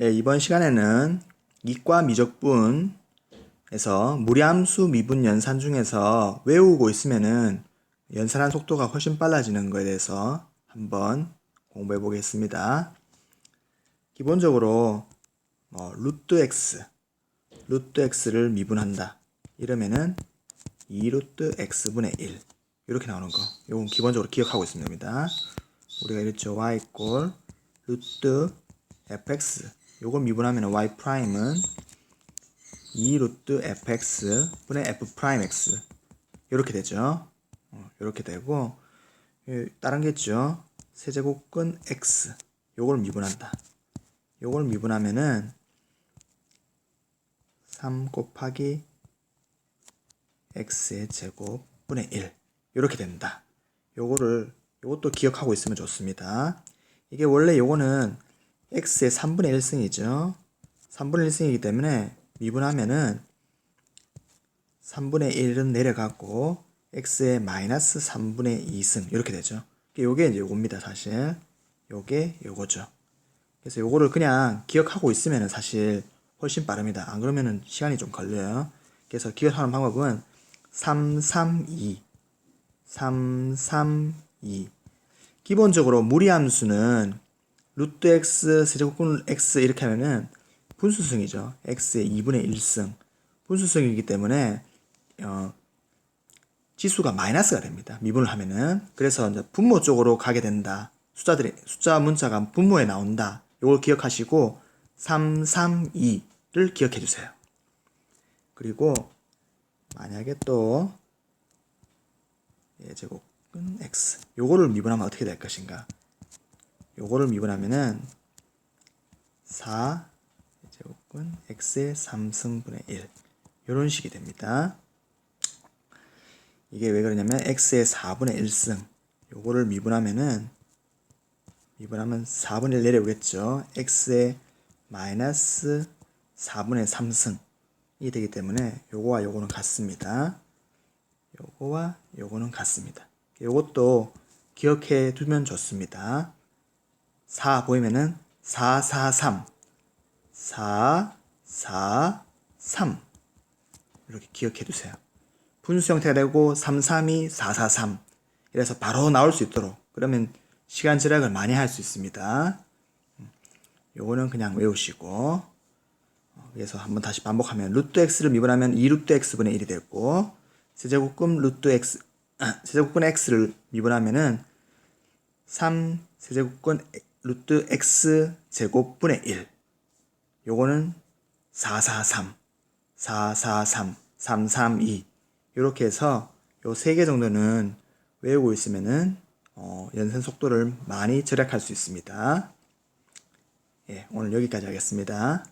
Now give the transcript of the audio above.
예, 이번 시간에는 이과 미적분에서 무리함수 미분 연산 중에서 외우고 있으면은 연산한 속도가 훨씬 빨라지는 거에 대해서 한번 공부해 보겠습니다. 기본적으로 뭐 루트 x, 루트 x를 미분한다. 이러면은 2 루트 x분의 1 이렇게 나오는 거. 요건 기본적으로 기억하고 있으면 됩니다. 우리가 이랬죠. y 꼴 루트 fx 요걸 미분하면 y 프라임은 2 루트 fx 분의 f 프라임 x 이렇게 되죠. 어, 이렇게 되고 예, 다른 게 있죠. 세제곱근 x 요걸 미분한다. 요걸 미분하면은 3 곱하기 x의 제곱 분의 1 이렇게 된다. 요거를 요것도 기억하고 있으면 좋습니다. 이게 원래 요거는 x의 3분의 1승이죠. 3분의 1승이기 때문에 미분하면은 3분의 1은 내려가고 x의 마이너스 3분의 2승 이렇게 되죠. 요게 이제 요겁니다, 사실. 요게 요거죠. 그래서 요거를 그냥 기억하고 있으면은 사실 훨씬 빠릅니다. 안 그러면은 시간이 좀 걸려요. 그래서 기억하는 방법은 332 332 기본적으로 무리함수는 루트 x 세제곱근 x 이렇게 하면은 분수승이죠. x의 2분의 1승 분수승이기 때문에 어, 지수가 마이너스가 됩니다. 미분을 하면은 그래서 이제 분모 쪽으로 가게 된다. 숫자들이 숫자 문자가 분모에 나온다. 이걸 기억하시고 332를 기억해 주세요. 그리고 만약에 또 예제곱은 x 요거를 미분하면 어떻게 될 것인가? 요거를 미분하면은 4 제곱은 x의 3승분의 1 이런 식이 됩니다. 이게 왜 그러냐면 x의 4분의 1승 요거를 미분하면은 미분하면 4분의 1 내려오겠죠. x의 마이너스 4분의 3승이 되기 때문에 요거와 요거는 같습니다. 요거와 요거는 같습니다. 요것도 기억해 두면 좋습니다. 4 보이면은 4, 4, 3. 4, 4, 3. 이렇게 기억해 두세요. 분수 형태가 되고 3, 3, 2, 4, 4, 3. 이래서 바로 나올 수 있도록. 그러면 시간 절약을 많이 할 수 있습니다. 요거는 그냥 외우시고. 어, 그래서 한번 다시 반복하면 루트 x를 미분하면 2 루트 x분의 1이 되고 세제곱근 루트 x 세제곱근 x를 미분하면은 3 세제곱근 루트 x 제곱분의 1 요거는 443 443 332 이렇게 해서 요 세 개 정도는 외우고 있으면은 어, 연산 속도를 많이 절약할 수 있습니다. 예, 오늘 여기까지 하겠습니다.